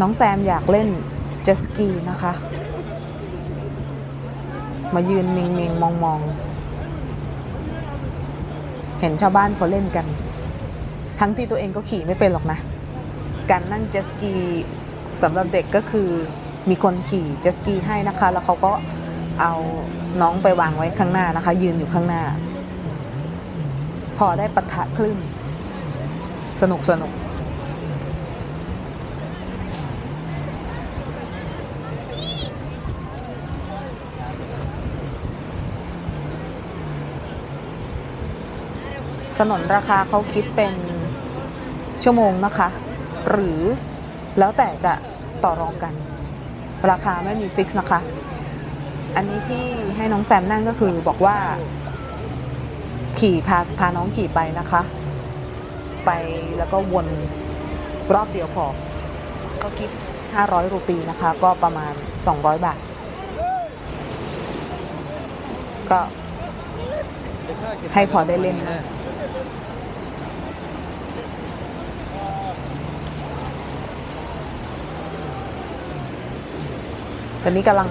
น้องแซมอยากเล่นเจสกีนะคะ มายืนมิงมิงมองมองเห็นชาวบ้านเขาเล่นกัน ทั้งที่ตัวเองก็ขี่ไม่เป็นหรอกนะ การนั่งเจสกีสำหรับเด็กก็คือมีคนขี่เจสกีให้นะคะ แล้วเขาก็เอาน้องไปวางไว้ข้างหน้านะคะ ยืนอยู่ข้างหน้า พอได้ปะทะคลื่นสนุกสนุก สนนราคาเขาคิดเป็นชั่วโมงนะคะ หรือแล้วแต่จะต่อรองกัน ราคาไม่มีฟิกซ์นะคะ อันนี้ที่ให้น้องแซมนั่งก็คือบอกว่า ขี่พาพาน้องขี่ไปนะคะ ไปแล้วก็วนรอบเดียวพอ ก็คิด 500 รูปีนะคะ ก็ประมาณ 200 บาท ก็ให้พอได้เล่นนะ ตอนนี้กำลัง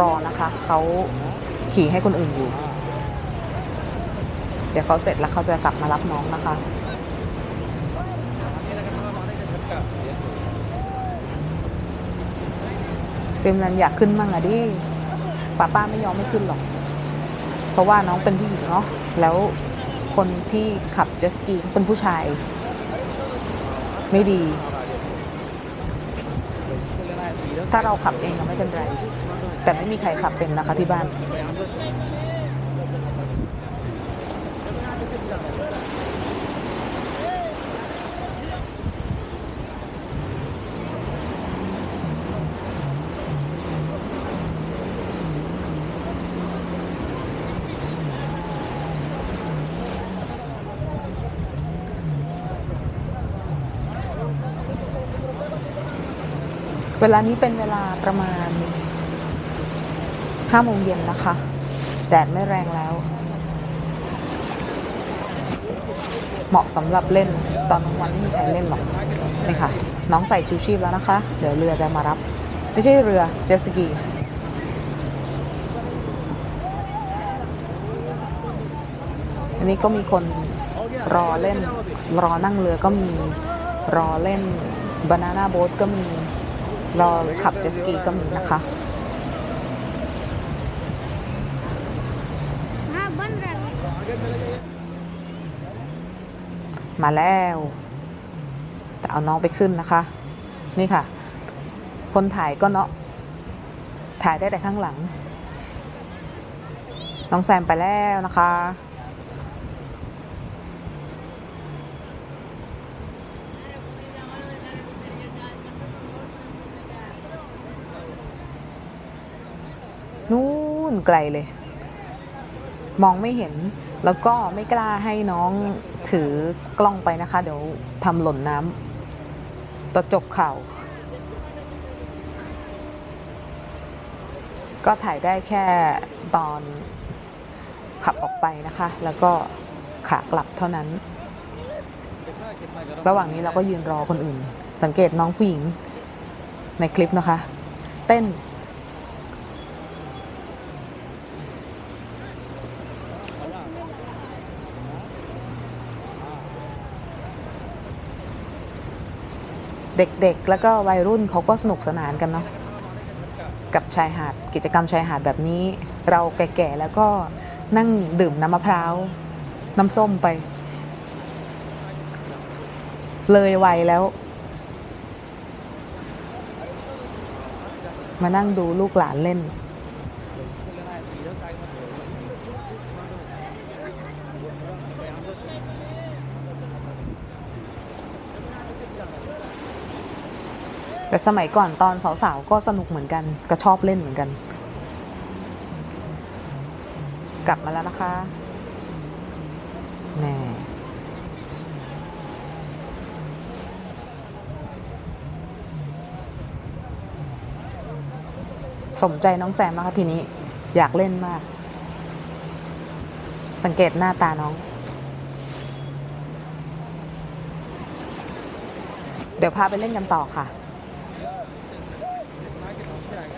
รอนะคะ เขาขี่ให้คนอื่นอยู่ เดี๋ยวเขาเสร็จแล้วเขาจะกลับมารับน้องนะคะ เซมนันอยากขึ้นมั่งอะดิป้าป้าไม่ยอมไม่ขึ้นหรอก เพราะว่าน้องเป็นผู้หญิงเนาะ แล้วคนที่ขับเจสกีเขาเป็นผู้ชาย ไม่ดี ถ้าเราขับเองก็ไม่เป็นไร แต่ไม่มีใครขับเป็นนะคะที่บ้าน เวลานี้เป็นเวลาประมาณ5โมงเย็นนะคะ แดดไม่แรงแล้ว เหมาะสำหรับเล่นตอนกลางวันไม่มีใครเล่นหรอกนี่ค่ะ น้องใส่ชูชีพแล้วนะคะ เดี๋ยวเรือจะมารับ ไม่ใช่เรือเจสกีอันนี้ก็มีคนรอเล่น รอนั่งเรือก็มี รอเล่นบานาน่าโบ๊ทก็มี รอขับเจ็ตสกีก็มีนะคะมาแล้ว แต่เอาน้องไปขึ้นนะคะ นี่ค่ะ คนถ่ายก็เนาะ ถ่ายได้แต่ข้างหลัง น้องแซมไปแล้วนะคะ นู่นไกลเลย มองไม่เห็นแล้วก็ไม่กล้าให้น้องถือกล้องไปนะคะ เดี๋ยวทำหล่นน้ำตะจบเข่าก็ถ่ายได้แค่ตอนขับออกไปนะคะ แล้วก็ขากลับเท่านั้น ระหว่างนี้เราก็ยืนรอคนอื่น สังเกตน้องผู้หญิงในคลิปนะคะ เต้น เด็กๆ แล้วก็วัยรุ่นเขาก็สนุกสนานกันเนาะกับชายหาดกิจกรรมชายหาดแบบนี้ เราแก่ๆแล้วก็นั่งดื่มน้ำมะพร้าว น้ำส้มไป เลยวัยแล้ว มานั่งดูลูกหลานเล่น แต่สมัยก่อนตอนสาวๆก็สนุกเหมือนกัน ก็ชอบเล่นเหมือนกัน กลับมาแล้วนะคะแน่สมใจน้องแซมนะคะทีนี้อยากเล่นมาก สังเกตหน้าตาน้อง เดี๋ยวพาไปเล่นกันต่อค่ะ